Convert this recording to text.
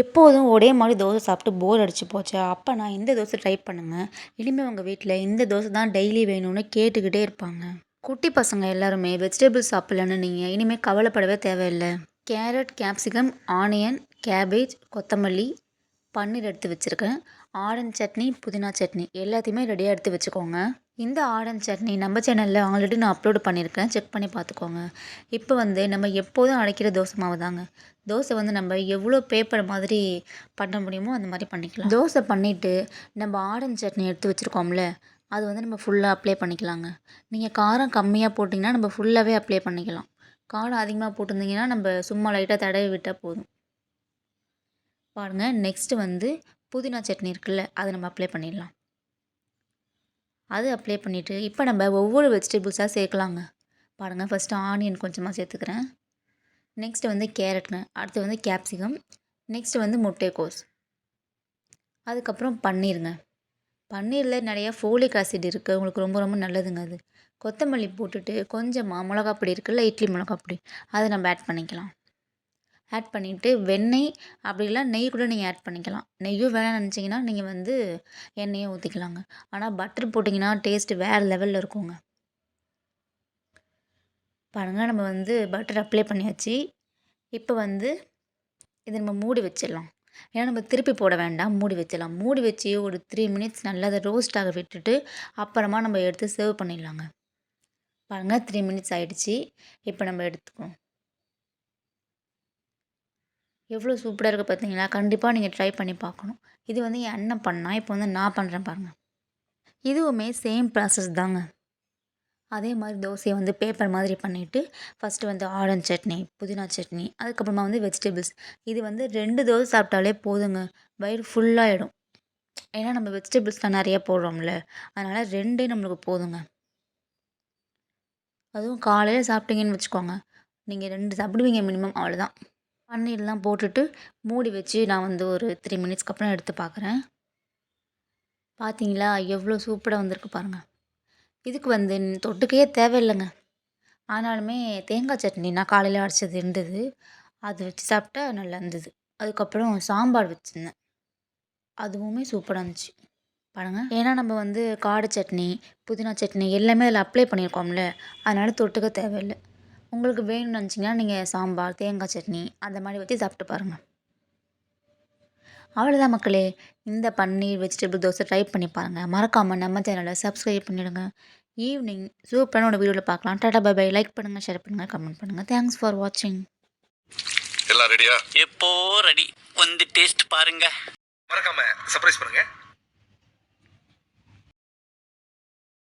எப்போதும் ஒரே மாதிரி தோசை சாப்பிட்டு போர் அடிச்சு போச்சு. அப்போ நான் இந்த தோசை ட்ரை பண்ணுங்கள் இனிமேல் உங்கள் வீட்டில் இந்த தோசை தான் டெய்லி வேணும்னு கேட்டுக்கிட்டே இருப்பாங்க. குட்டி பசங்க எல்லாருமே வெஜிடபிள்ஸ் சாப்பிட்லன்னு நீங்கள் இனிமேல் கவலைப்படவே தேவையில்லை. கேரட் கேப்சிகம் ஆனியன் கேபேஜ் கொத்தமல்லி பன்னீர் எடுத்து வச்சுருக்கேன். ஆரஞ்ச் சட்னி புதினா சட்னி எல்லாத்தையுமே ரெடியாக எடுத்து வச்சுக்கோங்க. இந்த ஆரஞ்ச் சட்னி நம்ம சேனலில் ஆல்ரெடி நான் அப்லோடு பண்ணியிருக்கேன். செக் பண்ணி பார்த்துக்கோங்க. இப்போ வந்து நம்ம எப்போதும் அடைக்கிற தோசை மாவு தாங்க. தோசை வந்து நம்ம எவ்வளோ பேப்பர் மாதிரி பண்ண முடியுமோ அந்த மாதிரி பண்ணிக்கலாம். தோசை பண்ணிவிட்டு நம்ம ஆரஞ்ச் சட்னி எடுத்து வச்சுருக்கோம்ல அது வந்து நம்ம ஃபுல்லாக அப்ளை பண்ணிக்கலாங்க. நீங்கள் காரம் கம்மியாக போட்டிங்கன்னா நம்ம ஃபுல்லாகவே அப்ளை பண்ணிக்கலாம். காரம் அதிகமாக போட்டிருந்தீங்கன்னா நம்ம சும்மா லைட்டாக தடவி விட்டால் போதும். பாருங்கள் நெக்ஸ்ட்டு வந்து புதினா சட்னி இருக்குல்ல அதை நம்ம அப்ளை பண்ணிடலாம். அது அப்ளை பண்ணிவிட்டு இப்போ நம்ம ஒவ்வொரு வெஜிடபிள்ஸாக சேர்க்கலாங்க. பாருங்கள் ஃபஸ்ட்டு ஆனியன் கொஞ்சமாக சேர்த்துக்கிறேன். நெக்ஸ்ட்டு வந்து கேரட்டுங்க அடுத்து வந்து கேப்சிகம் நெக்ஸ்ட்டு வந்து முட்டைக்கோஸ். அதுக்கப்புறம் பன்னீருங்க. பன்னீரில் நிறையா ஃபோலிக் ஆசிட் இருக்குது உங்களுக்கு ரொம்ப ரொம்ப நல்லதுங்க அது. கொத்தமல்லி போட்டுட்டு கொஞ்சமாக மிளகா பொடி இருக்குல்ல இட்லி மிளகா பொடி அதை நம்ம ஆட் பண்ணிக்கலாம். ஆட் பண்ணிவிட்டு வெண்ணெய் அப்படி நெய் கூட நீங்கள் ஆட் பண்ணிக்கலாம். நெய்யும் வேணாம்னு நினச்சிங்கன்னா நீங்கள் வந்து எண்ணெயை ஊற்றிக்கலாங்க ஆனால் பட்டர் போட்டிங்கன்னா டேஸ்ட்டு வேறு லெவலில் இருக்குங்க. பாருங்கள் நம்ம வந்து பட்டர் அப்ளை பண்ணியாச்சு. இப்போ வந்து இதை நம்ம மூடி வச்சிடலாம். ஏன்னா நம்ம திருப்பி போட வேண்டாம் மூடி வச்சிடலாம். மூடி வச்சு ஒரு த்ரீ மினிட்ஸ் நல்லா அதை ரோஸ்டாக விட்டுட்டு அப்புறமா நம்ம எடுத்து சர்வ் பண்ணிடலாங்க. பாருங்கள் த்ரீ மினிட்ஸ் ஆகிடுச்சி இப்போ நம்ம எடுத்துக்குவோம். எவ்வளோ சூப்பராக இருக்குது பார்த்தீங்களா கண்டிப்பாக நீங்கள் ட்ரை பண்ணி பார்க்கணும். இது வந்து என் அண்ணன் பண்ணால் இப்போ வந்து நான் பண்ணுறேன் பாருங்கள் இதுவுமே சேம் ப்ராசஸ் தாங்க. அதே மாதிரி தோசையை வந்து பேப்பர் மாதிரி பண்ணிவிட்டு ஃபஸ்ட்டு வந்து ஆரஞ்ச் சட்னி புதினா சட்னி அதுக்கப்புறமா வந்து வெஜிடபிள்ஸ் இது வந்து ரெண்டு தோசை சாப்பிட்டாலே போதுங்க. வயிறு ஃபுல்லாகிடும் ஏன்னா நம்ம வெஜிடபிள்ஸ்லாம் நிறையா போடுறோம்ல. அதனால் ரெண்டே நம்மளுக்கு போதுங்க. அதுவும் காலையில் சாப்பிட்டீங்கன்னு வச்சுக்கோங்க. நீங்கள் ரெண்டு சாப்பிடுவீங்க மினிமம் அவ்வளோதான் பன்னீர்லாம் போட்டுட்டு மூடி வச்சு நான் வந்து ஒரு த்ரீ மினிட்ஸ்க்கு அப்புறம் எடுத்து பார்க்குறேன். பார்த்தீங்களா எவ்வளோ சூப்பராக வந்திருக்கு பாருங்கள் இதுக்கு வந்து தொட்டுக்கையே தேவையில்லைங்க. ஆனாலுமே தேங்காய் சட்னி நான் காலையில் அரைச்சது இருந்தது அது வச்சு சாப்பிட்டா நல்லா இருந்தது. அதுக்கப்புறம் சாம்பார் வச்சுருந்தேன். அதுவுமே சூப்பராக இருந்துச்சு. பாருங்கள் ஏன்னா நம்ம வந்து காடு சட்னி புதினா சட்னி எல்லாமே அதில் அப்ளை பண்ணியிருக்கோம்ல. அதனால் தொட்டுக்க தேவையில்லை. உங்களுக்கு வேணும்னு நினச்சிங்கன்னா நீங்கள் சாம்பார் தேங்காய் சட்னி அந்த மாதிரி வச்சு சாப்பிட்டு பாருங்கள் அவ்வளோதான் மக்களே. இந்த பன்னீர் வெஜிடபிள் தோசை ட்ரை பண்ணி பாருங்கள் மறக்காமல் நம்ம சேனலை சப்ஸ்கிரைப் பண்ணிவிடுங்க ஈவினிங் சூப்பரான ஒரு வீடியோவில் பார்க்கலாம். டாடா பை பை லைக் பண்ணுங்கள் ஷேர் பண்ணுங்கள் கமெண்ட் பண்ணுங்கள் தேங்க்ஸ் ஃபார் வாட்சிங் எல்லாம் ரெடியா எப்போ ரெடி வந்து டேஸ்ட் பாருங்க. மறக்காம சர்ப்ரைஸ் பண்ணுங்க.